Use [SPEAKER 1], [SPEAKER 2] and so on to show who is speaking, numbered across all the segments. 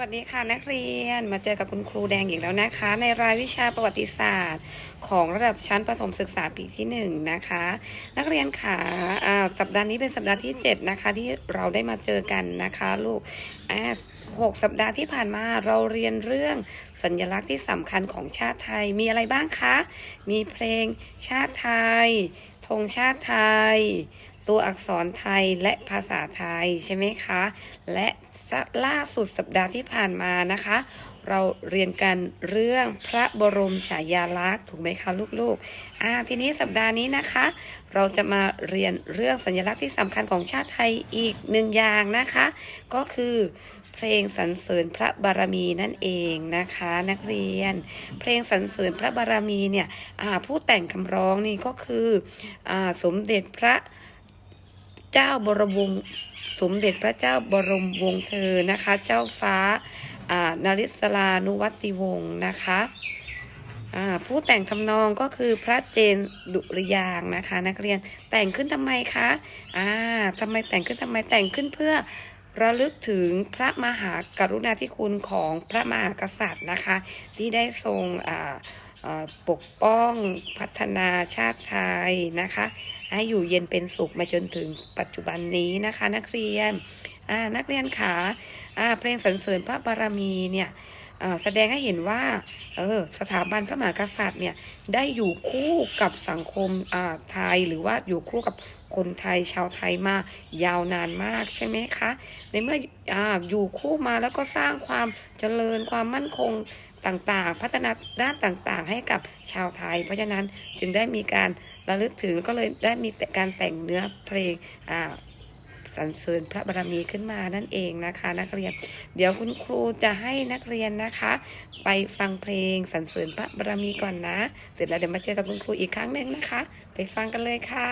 [SPEAKER 1] วัสดีค่ะนักเรียนมาเจอกับคุณครูแดงอีกแล้วนะคะ ในรายวิชาประวัติศาสตร์ ของระดับชั้นประถมศึกษาปีที่หนึ่งนะคะ นักเรียนค่ะอ่าสัปดาห์นี้เป็นสัปดาห์ที่เจ็ดนะคะที่เราได้มาเจอกันนะคะลูกอ่าหกสัปดาห์ที่ผ่านมาเราเรียนเรื่องสัญลักษณ์ที่สำคัญของชาติไทยมีอะไรบ้างคะ มีเพลงชาติไทยธงชาติไทยตัวอักษรไทยและภาษาไทยใช่ไหมคะ และ ล่าสุดสัปดาห์ที่ผ่านมานะคะ เราเรียนกันเรื่องพระบรมฉายาลักษณ์ถูกไหมคะลูกๆอ่าทีนี้สัปดาห์นี้นะคะ เราจะมาเรียนเรื่องสัญลักษณ์ที่สำคัญของชาติไทยอีกหนึ่งอย่างนะคะ ก็คือเพลงสรรเสริญพระบารมีนั่นเองนะคะ นักเรียน เพลงสรรเสริญพระบารมีเนี่ยผู้แต่งคำร้องนี่ก็คืออสมเด็จพระ เจ้าบรมวงศ์สมเด็จพระเจ้าบรมวงศ์เธอนะคะ เจ้าฟ้าอ่านาริศลานุวัติวงศ์นะคะอ่าผู้แต่งทำนองก็คือพระเจนดุริยางนะคะ นักเรียนแต่งขึ้นทำไมคะอ่าทำไมแต่งขึ้นทำไมแต่งขึ้นเพื่อระลึกถึงพระมหากรุณาธิคุณของพระมหากษัตริย์นะคะ ที่ได้ทรงอ่าอ่อปกป้องพัฒนาชาติไทยนะคะ ให้อยู่เย็นเป็นสุขมาจนถึงปัจจุบันนี้นะคะ นักเรียนนักเรียนขาเพลงสรรเสริญพระบารมีเนี่ย แสดงให้เห็นว่าเออสถาบันพระมหากษัตริย์เนี่ยได้อยู่คู่กับสังคมอ่าไทยหรือว่าอยู่คู่กับคนไทยชาวไทยมายาวนานมากใช่ไหมคะ ในเมื่ออ่าอยู่คู่มาแล้วก็สร้างความเจริญความมั่นคงต่างๆ พัฒนาด้านต่างๆ ให้กับชาวไทย เพราะฉะนั้นจึงได้มีการระลึกถึงก็เลยได้มีแต่การแต่งเนื้อเพลงอ่า สรรเสริญพระบารมีขึ้นมานั่นเองนะคะ นักเรียน เดี๋ยวคุณครูจะให้นักเรียนนะคะ ไปฟังเพลงสรรเสริญพระบารมีก่อนนะ เสร็จแล้วเดี๋ยวมาเจอกับคุณครูอีกครั้งหนึ่งนะคะ ไปฟังกันเลยค่ะ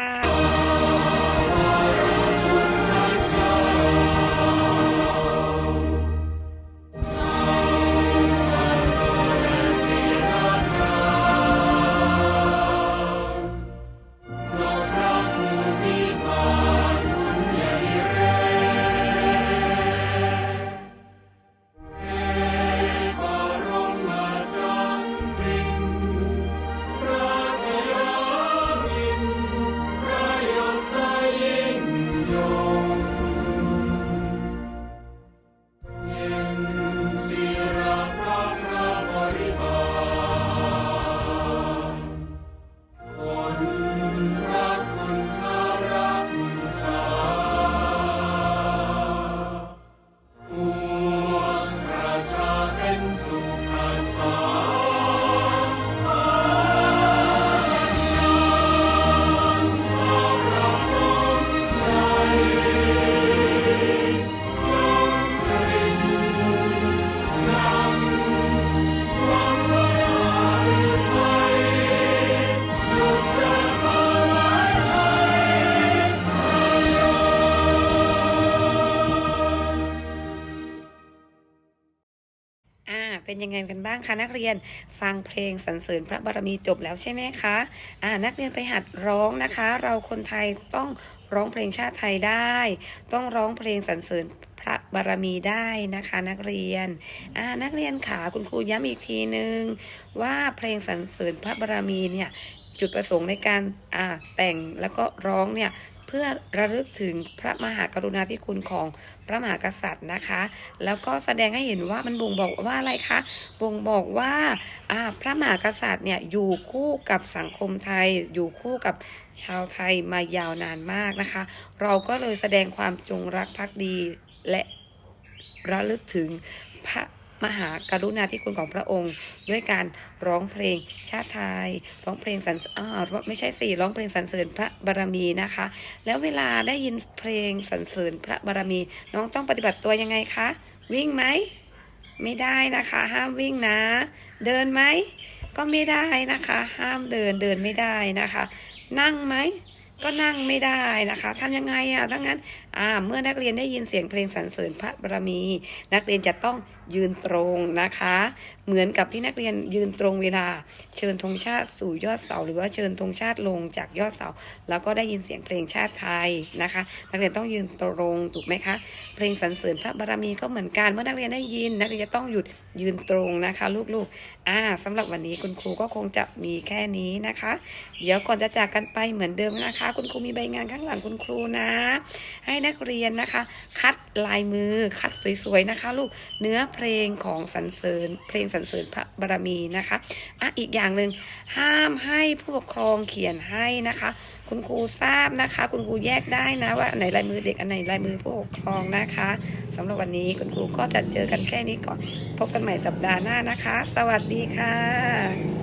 [SPEAKER 1] เป็นยังไงกันบ้างคะนักเรียนฟังเพลงสรรเสริญพระบารมีจบแล้วใช่ไหมคะอ่านักเรียนไปหัดร้องนะคะ เราคนไทยต้องร้องเพลงชาติไทยได้ ต้องร้องเพลงสรรเสริญพระบารมีได้นะคะนักเรียนอ่านักเรียนขาคุณครูย้ำอีกทีนึงว่าเพลงสรรเสริญพระบารมีเนี่ยจุดประสงค์ในการอ่าแต่งแล้วก็ร้องเนี่ย พื่อระลึกถึงพระมหากรุณาธิคุณของพระมหากษัตริย์นะคะ แล้วก็แสดงให้เห็นว่ามันบ่งบอกว่าอะไรคะ บ่งบอกว่าพระมหากษัตริย์เนี่ยอยู่คู่กับสังคมไทย อยู่คู่กับชาวไทยมายาวนานมากนะคะ เราก็เลยแสดงความจงรักภักดีและระลึกถึงพระ มหากรุณาธิคุณของพระองค์ ด้วยการร้องเพลงชาติไทย ร้องเพลงสรรอ่าไม่ใช่สี่ร้องเพลงสรรเสริญพระบารมีนะคะ แล้วเวลาได้ยินเพลงสรรเสริญพระบารมี น้องต้องปฏิบัติตัวยังไงคะ วิ่งไหมไม่ได้นะคะ ห้ามวิ่งนะ เดินไหมก็ไม่ได้นะคะ ห้ามเดินเดินไม่ได้นะคะ นั่งไหม ก็นั่งไม่ได้นะคะทำยังไงอะถ้างั้นอ่าเมื่อนักเรียนได้ยินเสียงเพลงสรรเสริญพระบารมี นักเรียนจะต้องยืนตรงนะคะ เหมือนกับที่นักเรียนยืนตรงเวลา เชิญธงชาติสู่ยอดเสา หรือว่าเชิญธงชาติลงจากยอดเสา แล้วก็ได้ยินเสียงเพลงชาติไทยนะคะ นักเรียนต้องยืนตรงถูกไหมคะ เพลงสรรเสริญพระบารมีก็เหมือนกันเมื่อนักเรียนได้ยิน นักเรียนจะต้องหยุดยืนตรงนะคะลูกๆอ่าสำหรับวันนี้คุณครูก็คงจะมีแค่นี้นะคะ เดี๋ยวก่อนจะจากกันไปเหมือนเดิมนะคะคุณครูมีใบงานข้างหลังคุณครูนะ ให้นักเรียนนะคะ คัดลายมือคัดสวยๆนะคะ ลูกเนื้อเพลงของสรรเสริญ เพลงสรรเสริญพระบารมีนะคะอะอีกอย่างหนึ่งห้ามให้ผู้ปกครองเขียนให้นะคะ คุณครูทราบนะคะ คุณครูแยกได้นะว่าอันไหนลายมือเด็กอันไหนลายมือผู้ปกครองนะคะสำหรับวันนี้คุณครูก็จะเจอกันแค่นี้ก่อน พบกันใหม่สัปดาห์หน้านะคะ สวัสดีค่ะ